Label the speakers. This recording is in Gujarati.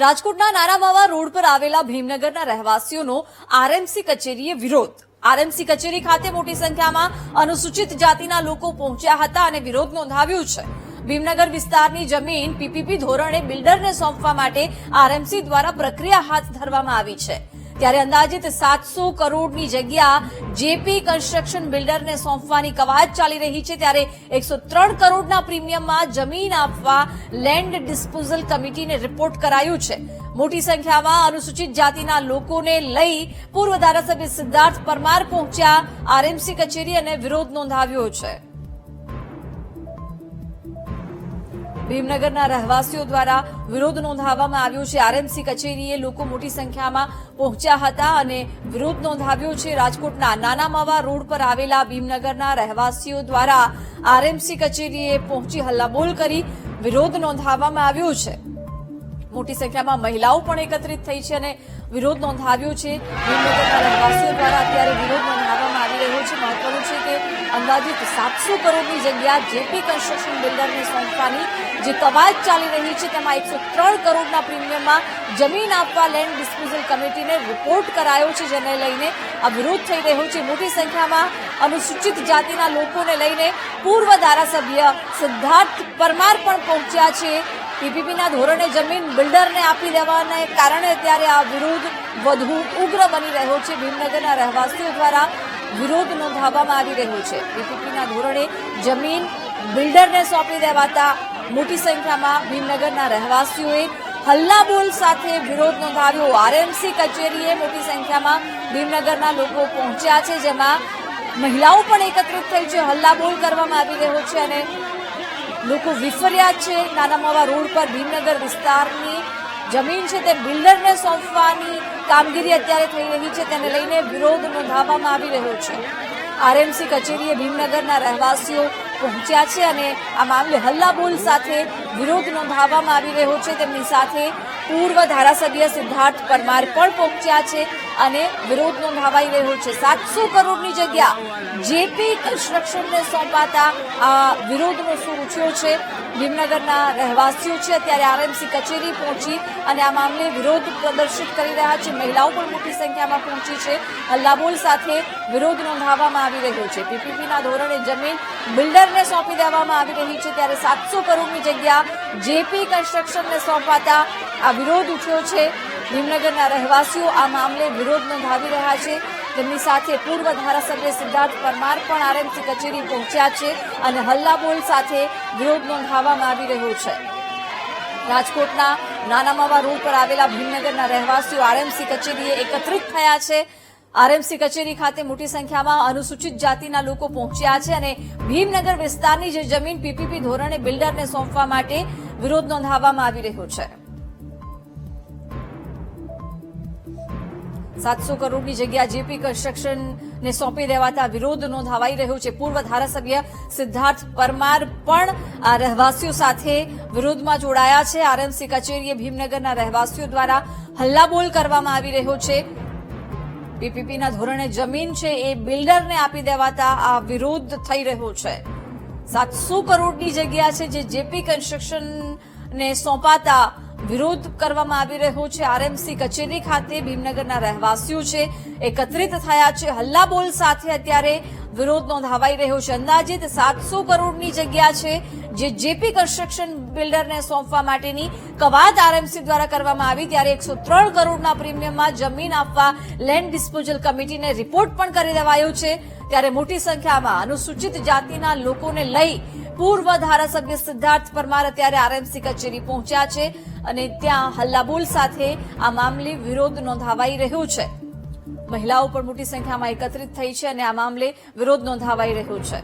Speaker 1: રાજકોટના નારામાવા રોડ પર આવેલા ભીમનગરના રહેવાસીઓનો આરએમસી કચેરીએ વિરોધ. આરએમસી કચેરી ખાતે મોટી સંખ્યામાં અનુસૂચિત જાતિના લોકો પહોંચ્યા હતા અને વિરોધ નોંધાવ્યો છે. ભીમનગર વિસ્તારની જમીન પીપીપી ધોરણે બિલ્ડરને સોંપવા માટે આરએમસી દ્વારા પ્રક્રિયા હાથ ધરવામાં આવી છે. ત્યારે અંદાજિત સાતસો કરોડની જગ્યા જેપી કન્સ્ટ્રક્શન બિલ્ડરને સોંપવાની કવાયત ચાલી રહી છે. ત્યારે એકસો ત્રણ કરોડના પ્રીમિયમમાં જમીન આપવા લેન્ડ ડિસ્પોઝલ કમિટીને રિપોર્ટ કરાયું છે. મોટી સંખ્યામાં અનુસૂચિત જાતિના લોકોને લઈ પૂર્વ ધારાસભ્ય સિદ્ધાર્થ પરમાર પહોંચ્યા. આરએમસી કચેરી અને વિરોધ નોંધાવ્યો છે. ભીમનગરના રહેવાસીઓ દ્વારા વિરોધ નોંધાવવામાં આવ્યો છે. આરએમસી કચેરીએ લોકો મોટી સંખ્યામાં પહોંચ્યા હતા અને વિરોધ નોંધાવ્યો છે. રાજકોટના નાના માવા રોડ પર આવેલા ભીમનગરના રહેવાસીઓ દ્વારા આરએમસી કચેરીએ પહોંચી હલ્લાબોલ કરી વિરોધ નોંધાવવામાં આવ્યો છે. મોટી સંખ્યામાં મહિલાઓ પણ એકત્રિત થઈ છે અને વિરોધ નોંધાવ્યો છે. ભીમનગરના રહેવાસીઓ દ્વારા અત્યારે વિરોધ નોંધાવવામાં આવી રહ્યો છે. મહત્વનું છે કે અંદાજિત સાતસો કરોડની જગ્યા જેપી કન્સ્ટ્રક્શન બિલ્ડરને સોંપવાની જે કવાયત ચાલી રહી છે, તેમાં એકસો ત્રણ કરોડના પ્રીમિયમમાં જમીન આપવા લેન્ડ ડિસ્પોઝલ કમિટીને રિપોર્ટ કરાયો છે, જેને લઈને આ વિરોધ થઈ રહ્યો છે. મોટી સંખ્યામાં અનુસૂચિત જાતિના લોકોને લઈને પૂર્વ ધારાસભ્ય સિદ્ધાર્થ પરમાર પણ પહોંચ્યા છે. પીપીપીના ધોરણે જમીન બિલ્ડરને આપી દેવાને કારણે અત્યારે આ વિરોધ વધુ ઉગ્ર બની રહ્યો છે. ભીમનગરના રહેવાસીઓ દ્વારા વિરોધ નોંધાવવામાં આવી રહ્યો છે. પીપીપીના ધોરણે જમીન બિલ્ડરને સોંપી દેવાતા મોટી સંખ્યામાં ભીમનગરના રહેવાસીઓએ હલ્લાબોલ સાથે વિરોધ નોંધાવ્યો. આરએમસી કચેરીએ મોટી સંખ્યામાં ભીમનગરના લોકો પહોંચ્યા છે, જેમાં મહિલાઓ પણ એકત્રિત થઈ છે. હલ્લાબોલ કરવામાં આવી રહ્યો છે અને લોકો વિફર્યા છે. નાના મોવા રોડ પર ભીમનગર વિસ્તારની જમીન છે તે બિલ્ડરને સોંપવાની કામગીરી અત્યારે થઈ રહી છે, તેને લઈને વિરોધ નોંધાવવામાં આવી રહ્યો છે. આરએમસી કચેરીએ ભીમનગરના રહેવાસીઓ પહોંચ્યા છે અને આ મામલે હલ્લાબોલ સાથે વિરોધ નોંધાવવામાં આવી રહ્યો છે. તેમની સાથે પૂર્વ ધારાસભ્ય સિદ્ધાર્થ પરમાર પણ પહોંચ્યા છે અને વિરોધ નોંધાવાઈ રહ્યો છે. સાતસો કરોડની જગ્યા જેપી કન્સ્ટ્રક્શનને સોંપાતા આ વિરોધનો સૂર ઉઠ્યો છે. ભીમનગરના રહેવાસીઓ છે અત્યારે આરએમસી કચેરી પહોંચી અને આ મામલે વિરોધ પ્રદર્શિત કરી રહ્યા છે. મહિલાઓ પણ મોટી સંખ્યામાં પહોંચી છે. હલ્લાબોલ સાથે વિરોધ નોંધાવવામાં આવી રહ્યો છે. પીપીપીના ધોરણે જમીન બિલ્ડરને સોંપી દેવામાં આવી રહી છે. ત્યારે સાતસો કરોડની જગ્યા જેપી કન્સ્ટ્રક્શનને સોંપાતા આ વિરોધ ઉઠ્યો છે. ભીમનગરના રહેવાસીઓ આ મામલે વિરોધ નોંધાવી રહ્યા છે. તેમની સાથે પૂર્વ ધારાસભ્ય સિદ્ધાર્થ પરમાર પણ આરએમસી કચેરી પહોંચ્યા છે અને હલ્લાબોલ સાથે વિરોધ નોંધાવવામાં આવી રહ્યો છે. રાજકોટના નાના માવા રોડ પર આવેલા ભીમનગરના રહેવાસીઓ આરએમસી કચેરીએ એકત્રિત થયા છે. આરએમસી કચેરી ખાતે મોટી સંખ્યામાં અનુસૂચિત જાતિના લોકો પહોંચ્યા છે અને ભીમનગર વિસ્તારની જે જમીન પીપીપી ધોરણે બિલ્ડરને સોંપવા માટે વિરોધ નોંધાવવામાં આવી રહ્યો છે. સાતસો કરોડની જગ્યા જેપી કન્સ્ટ્રક્શનને સોંપી દેવાતા વિરોધ નોંધાવાઈ રહ્યો છે. પૂર્વ ધારાસભ્ય સિદ્ધાર્થ પરમાર પણ આ રહેવાસીઓ સાથે વિરોધમાં જોડાયા છે. આરએમસી કચેરીએ ભીમનગરના રહેવાસીઓ દ્વારા હલ્લાબોલ કરવામાં આવી રહ્યો છે. પીપીપીના ધોરણે જમીન છે એ બિલ્ડરને આપી દેવાતા આ વિરોધ થઈ રહ્યો છે. સાતસો કરોડની જગ્યા છે જે જેપી કન્સ્ટ્રક્શનને સોંપાતા વિરોધ કરવામાં આવી રહ્યો છે. આરએમસી કચેરી ખાતે ભીમનગરના રહેવાસીઓ છે. એકત્રિત થયા છે. હલ્લાબોલ સાથે અત્યારે વિરોધ નોંધાવાઈ રહ્યો છે. અંદાજિત સાતસો કરોડની જગ્યા છે જે જેપી કન્સ્ટ્રક્શન બિલ્ડરને સોંપવા માટેની કવાયત આરએમસી દ્વારા કરવામાં આવી. ત્યારે એકસો ત્રણ કરોડના પ્રીમિયમમાં જમીન આપવા લેન્ડ ડિસ્પોઝલ કમિટીને રિપોર્ટ પણ કરી દેવાયો છે. ત્યારે મોટી સંખ્યામાં અનુસૂચિત જાતિના લોકોને લઈ પૂર્વ ધારાસભ્ય સિદ્ધાર્થ પરમાર અત્યારે આરએમસી કચેરી પહોંચ્યા છે અને ત્યાં હલ્લાબોલ સાથે આ મામલે વિરોધ નોંધાવાઈ રહ્યો છે. મહિલાઓ પણ મોટી સંખ્યામાં એકત્રિત થઈ છે અને આ મામલે વિરોધ નોંધાવાઈ રહ્યો છે.